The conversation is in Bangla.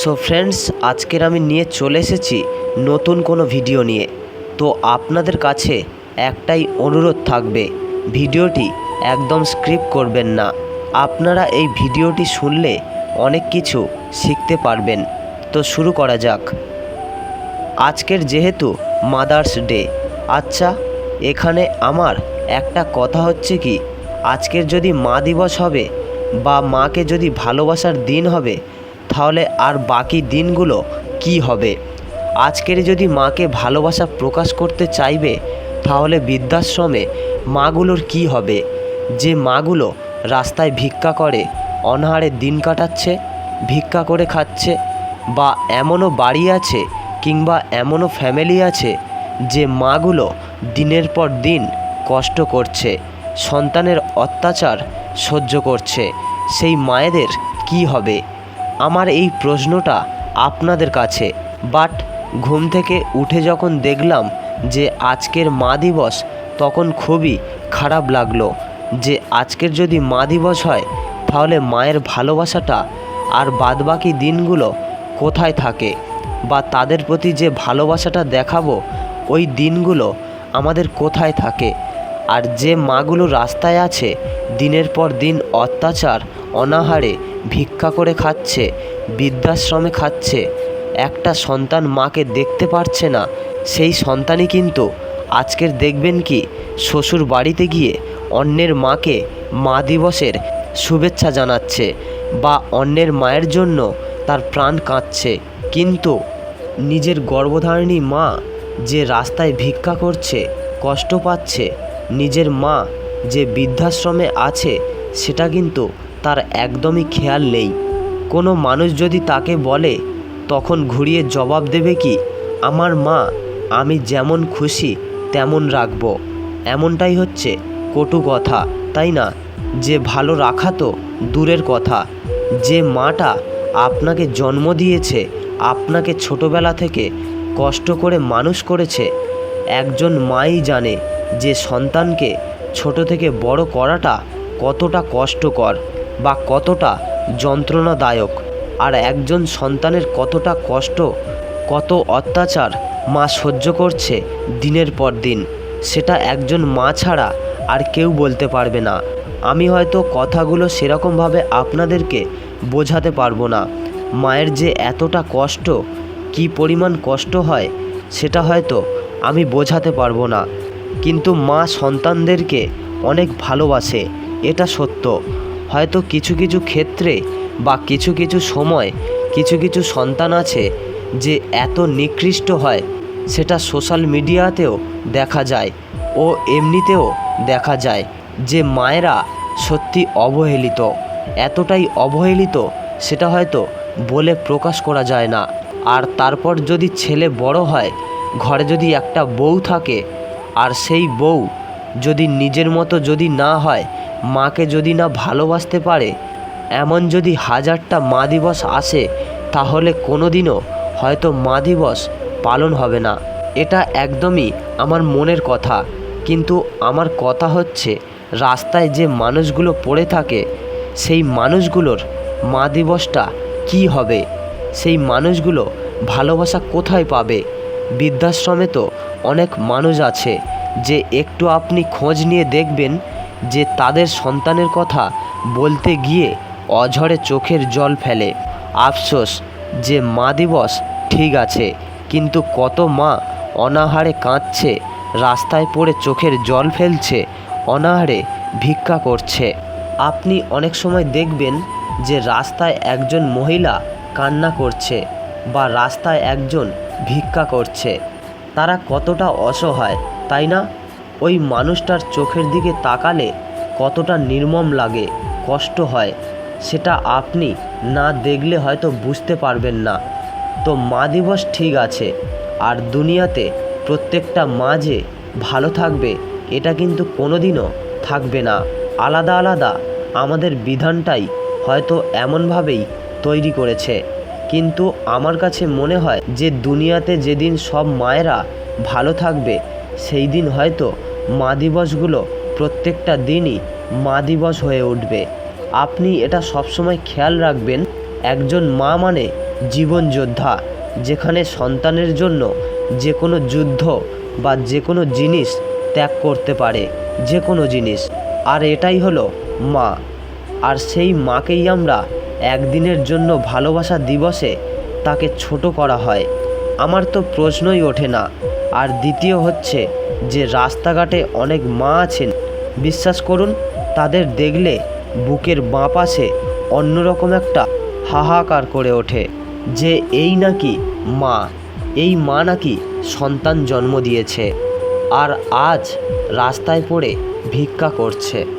সো ফ্রেন্ডস আজকের আমি নিয়ে চলে এসেছি নতুন কোনো ভিডিও নিয়ে। তো আপনাদের কাছে একটাই অনুরোধ থাকবে, ভিডিওটি একদম স্ক্রিপ্ট করবেন না। আপনারা এই ভিডিওটি শুনলে অনেক কিছু শিখতে পারবেন। তো শুরু করা যাক। আজকের যেহেতু মাদার্স ডে আচ্ছা এখানে আমার একটা কথা হচ্ছে কি, আজকের যদি মা দিবস হবে বা মাকে যদি ভালোবাসার দিন হবে তাহলে আর বাকি দিনগুলো কি হবে? আজকের যদি মাকে ভালোবাসা প্রকাশ করতে চাইবে, তাহলে বৃদ্ধাশ্রমে মাগুলোর কি হবে? যে মাগুলো রাস্তায় ভিক্ষা করে, অনাহারে দিন কাটাচ্ছে, ভিক্ষা করে খাচ্ছে, বা এমনও বাড়ি আছে কিংবা এমনও ফ্যামিলি আছে যে মাগুলো দিনের পর দিন কষ্ট করছে, সন্তানের অত্যাচার সহ্য করছে, সেই মায়েদের কি হবে? আমার এই প্রশ্নটা আপনাদের কাছে। বাট ঘুম থেকে উঠে যখন দেখলাম যে আজকের মা দিবস, তখন খুবই খারাপ লাগল। যে আজকের যদি মা দিবস হয়, তাহলে মায়ের ভালোবাসাটা আর বাদবাকি দিনগুলো কোথায় থাকে? বা তাদের প্রতি যে ভালোবাসাটা দেখাবো, ওই দিনগুলো আমাদের কোথায় থাকে? আর যে মাগুলো রাস্তায় আছে, দিনের পর দিন অত্যাচার, অনাহারে ভিক্ষা করে খাচ্ছে, বৃদ্ধাশ্রমে খাচ্ছে। একটা সন্তান মাকে দেখতে পারছে না, সেই সন্তানই কিন্তু আজকের দেখবেন কি, শ্বশুর বাড়িতে গিয়ে অন্যের মাকে মা দিবসের শুভেচ্ছা জানাচ্ছে বা অন্যের মায়ের জন্য তার প্রাণ কাঁদছে। কিন্তু নিজের গর্ভধারিণী মা যে রাস্তায় ভিক্ষা করছে, কষ্ট পাচ্ছে, নিজের মা যে বৃদ্ধাশ্রমে আছে, সেটা কিন্তু তার একদমই খেয়াল নেই। কোনো মানুষ যদি তাকে বলে, তখন ঘুরিয়ে জবাব দেবে কি, আমার মা, আমি যেমন খুশি তেমন রাখব। এমনটাই হচ্ছে কটু কথা, তাই না? যে ভালো রাখা তো দূরের কথা। যে মাটা আপনাকে জন্ম দিয়েছে, আপনাকে ছোটবেলা থেকে কষ্ট করে মানুষ করেছে, একজন মাই জানে যে সন্তানকে ছোট থেকে বড় করাটা কতটা কষ্টকর। বা কতটা যন্ত্রণাদায়ক? আর একজন সন্তানের কতটা কষ্ট, কত অত্যাচার মা সহ্য করছে দিনের পর দিন, সেটা একজন মা ছাড়া আর কেউ বলতে পারবে না। আমি হয়তো কথাগুলো সেরকমভাবে আপনাদেরকে বোঝাতে পারব না। মায়ের যে এতটা কষ্ট, কি পরিমাণ কষ্ট হয়, সেটা হয়তো আমি বোঝাতে পারব না। কিন্তু মা সন্তানদেরকে অনেক ভালোবাসে, এটা সত্য। হয়তো কিছু কিছু ক্ষেত্রে বা কিছু কিছু সময় কিছু কিছু সন্তান আছে যে এত নিকৃষ্ট হয়, সেটা সোশ্যাল মিডিয়াতেও দেখা যায় ও এমনিতেও দেখা যায় যে মায়েরা সত্যি অবহেলিত। এতটাই অবহেলিত সেটা হয়তো বলে প্রকাশ করা যায় না। আর তারপর যদি ছেলে বড় হয়, ঘরে যদি একটা বউ থাকে, আর সেই বউ যদি নিজের মতো যদি না হয় মাকে যদি না ভালোবাসতে পারে, এমন যদি হাজারটা মা দিবস আসে, তাহলে কোনো দিনও হয়তো মা দিবস পালন হবে না। এটা একদমই আমার মনের কথা। কিন্তু আমার কথা হচ্ছে, রাস্তায় যে মানুষগুলো পড়ে থাকে, সেই মানুষগুলোর মা দিবসটা কী হবে? সেই মানুষগুলো ভালোবাসা কোথায় পাবে? বৃদ্ধাশ্রমে তো অনেক মানুষ আছে, যে একটু আপনি খোঁজ নিয়ে দেখবেন যে তাদের সন্তানের কথা বলতে গিয়ে অঝরে চোখের জল ফেলে। আফসোস যে মা দিবস ঠিক আছে, কিন্তু কত মা অনাহারে কাঁদছে, রাস্তায় পড়ে চোখের জল ফেলছে, অনাহারে ভিক্ষা করছে। আপনি অনেক সময় দেখবেন যে রাস্তায় একজন মহিলা কান্না করছে বা রাস্তায় একজন ভিক্ষা করছে। তারা কতটা অসহায়, তাই না? ওই মানুষটার চোখের দিকে তাকালে কতটা নির্মম লাগে, কষ্ট হয়, সেটা আপনি না দেখলে হয়তো বুঝতে পারবেন না। তো মা দিবস ঠিক আছে, আর দুনিয়াতে প্রত্যেকটা মা যে ভালো থাকবে, এটা কিন্তু কোনোদিনও থাকবে না। আলাদা আলাদা আমাদের বিধানটাই হয়তো এমনভাবেই তৈরি করেছে। কিন্তু আমার কাছে মনে হয় যে দুনিয়াতে যেদিন সব মায়েরা ভালো থাকবে সেই দিন হয়তো মা দিবসগুলো প্রত্যেকটা দিনই মা দিবস হয়ে উঠবে। আপনি এটা সবসময় খেয়াল রাখবেন, একজন মা মানে জীবন যোদ্ধা, যেখানে সন্তানের জন্য যে কোনো যুদ্ধ বা যে কোনো জিনিস ত্যাগ করতে পারে যে কোনো জিনিস। আর এটাই হলো মা। আর সেই মাকেই আমরা একদিনের জন্য ভালোবাসা দিবসে তাকে ছোট করা হয়। আমার তো প্রশ্নই ওঠে না। আর দ্বিতীয় হচ্ছে যে রাস্তাঘাটে অনেক মা আছেন। বিশ্বাস করুন, তাদের দেখলে বুকের বাঁ পাশে অন্যরকম একটা হাহাকার করে ওঠে যে এই নাকি মা, এই মা নাকি সন্তান জন্ম দিয়েছে আর আজ রাস্তায় পড়ে ভিক্ষা করছে।